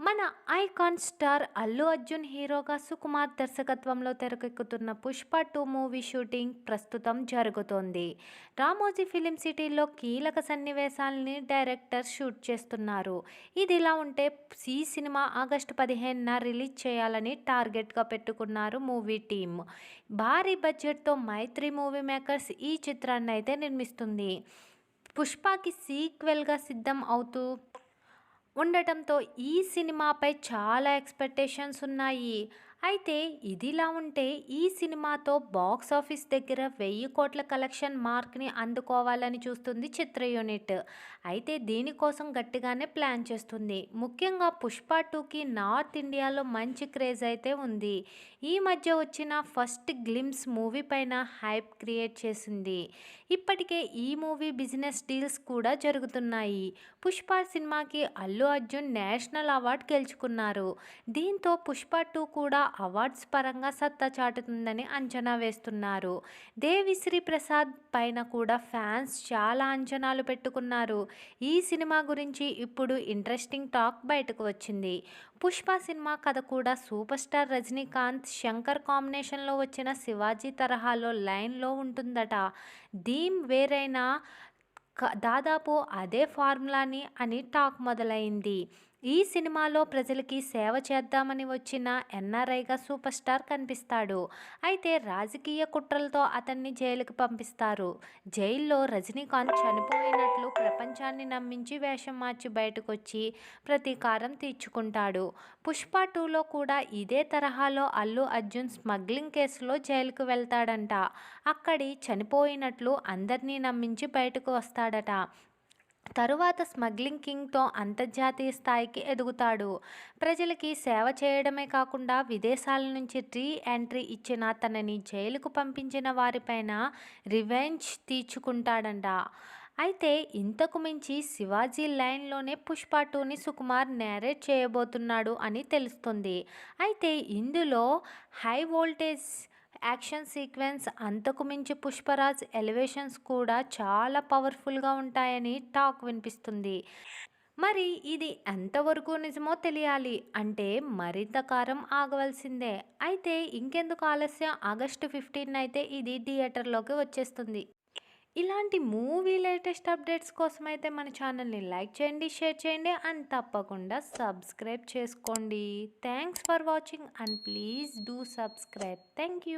మన icon star Allu Arjun హీరోగా సుకుమార్ దర్శకత్వంలో తెరకెక్కుతున్న పుష్ప టూ మూవీ షూటింగ్ ప్రస్తుతం జరుగుతోంది. రామోజీ ఫిలిం సిటీలో కీలక సన్నివేశాలని డైరెక్టర్ షూట్ చేస్తున్నారు. ఇది ఇలా ఉంటే ఈ సినిమా ఆగస్టు పదిహేనున రిలీజ్ చేయాలని టార్గెట్గా పెట్టుకున్నారు మూవీ టీమ్. భారీ బడ్జెట్తో మైత్రి మూవీ మేకర్స్ ఈ చిత్రాన్ని అయితే నిర్మిస్తుంది. పుష్పకి సీక్వెల్గా సిద్ధం అవుతూ ఉండటంతో ఈ సినిమాపై చాలా ఎక్స్పెక్టేషన్స్ ఉన్నాయి. అయితే ఇదిలా ఉంటే ఈ సినిమాతో బాక్స్ ఆఫీస్ దగ్గర వెయ్యి కోట్ల కలెక్షన్ మార్క్ని అందుకోవాలని చూస్తుంది చిత్ర యూనిట్. అయితే దీనికోసం గట్టిగానే ప్లాన్ చేస్తుంది. ముఖ్యంగా పుష్ప టూకి నార్త్ ఇండియాలో మంచి క్రేజ్ అయితే ఉంది. ఈ మధ్య వచ్చిన ఫస్ట్ గ్లిమ్స్ మూవీ పైన హైప్ క్రియేట్ చేసింది. ఇప్పటికే ఈ మూవీ బిజినెస్ డీల్స్ కూడా జరుగుతున్నాయి. పుష్ప సినిమాకి అల్లు అర్జున్ నేషనల్ అవార్డు గెలుచుకున్నారు. దీంతో పుష్ప టూ కూడా అవార్డ్స్ పరంగా సత్తా చాటుతుందని అంచనా వేస్తున్నారు. దేవిశ్రీ ప్రసాద్ పైన కూడా ఫ్యాన్స్ చాలా అంచనాలు పెట్టుకున్నారు. ఈ సినిమా గురించి ఇప్పుడు ఇంట్రెస్టింగ్ టాక్ బయటకు వచ్చింది. పుష్ప సినిమా కథ కూడా సూపర్ స్టార్ రజనీకాంత్ శంకర్ కాంబినేషన్లో వచ్చిన శివాజీ తరహాలో లైన్లో ఉంటుందట. థీమ్ వేరైనా దాదాపు అదే ఫార్ములాని అని టాక్ మొదలైంది. ఈ సినిమాలో ప్రజలకి సేవ చేద్దామని వచ్చిన ఎన్ఆర్ఐగా సూపర్ స్టార్ కనిపిస్తాడు. అయితే రాజకీయ కుట్రలతో అతన్ని జైలుకి పంపిస్తారు. జైల్లో రజనీకాంత్ చనిపోయినట్లు ప్రపంచాన్ని నమ్మించి వేషం మార్చి బయటకు వచ్చి ప్రతీకారం తీర్చుకుంటాడు. పుష్ప టూలో కూడా ఇదే తరహాలో అల్లు అర్జున్ స్మగ్లింగ్ కేసులో జైలుకు వెళ్తాడంట. అక్కడి చనిపోయినట్లు అందరినీ నమ్మించి బయటకు వస్తాడట. తరువాత స్మగ్లింగ్ కింగ్తో అంతర్జాతీయ స్థాయికి ఎదుగుతాడు. ప్రజలకి సేవ చేయడమే కాకుండా విదేశాల నుంచి రీ ఎంట్రీ ఇచ్చిన తనని జైలుకు పంపించిన వారిపైన రివెంజ్ తీర్చుకుంటాడంట. అయితే ఇంతకు మించి శివాజీ లైన్లోనే పుష్ప టూని సుకుమార్ నేరేట్ చేయబోతున్నాడు అని తెలుస్తుంది. అయితే ఇందులో హై వోల్టేజ్ యాక్షన్ సీక్వెన్స్ అంతకు మించి పుష్పరాజ్ ఎలివేషన్స్ కూడా చాలా పవర్ఫుల్గా ఉంటాయని టాక్ వినిపిస్తుంది. మరి ఇది ఎంతవరకు నిజమో తెలియాలి. అంటే మరింత కారం ఆగవలసిందే. అయితే ఇంకెందుకు ఆలస్యం? ఆగస్టు ఫిఫ్టీన్ అయితే ఇది థియేటర్లోకి వచ్చేస్తుంది. ఇలాంటి మూవీ లేటెస్ట్ అప్డేట్స్ కోసం అయితే మన ఛానల్ని లైక్ చేయండి షేర్ చేయండి అండ్ తప్పకుండా సబ్స్క్రైబ్ చేసుకోండి. Thanks for watching and please do subscribe. Thank you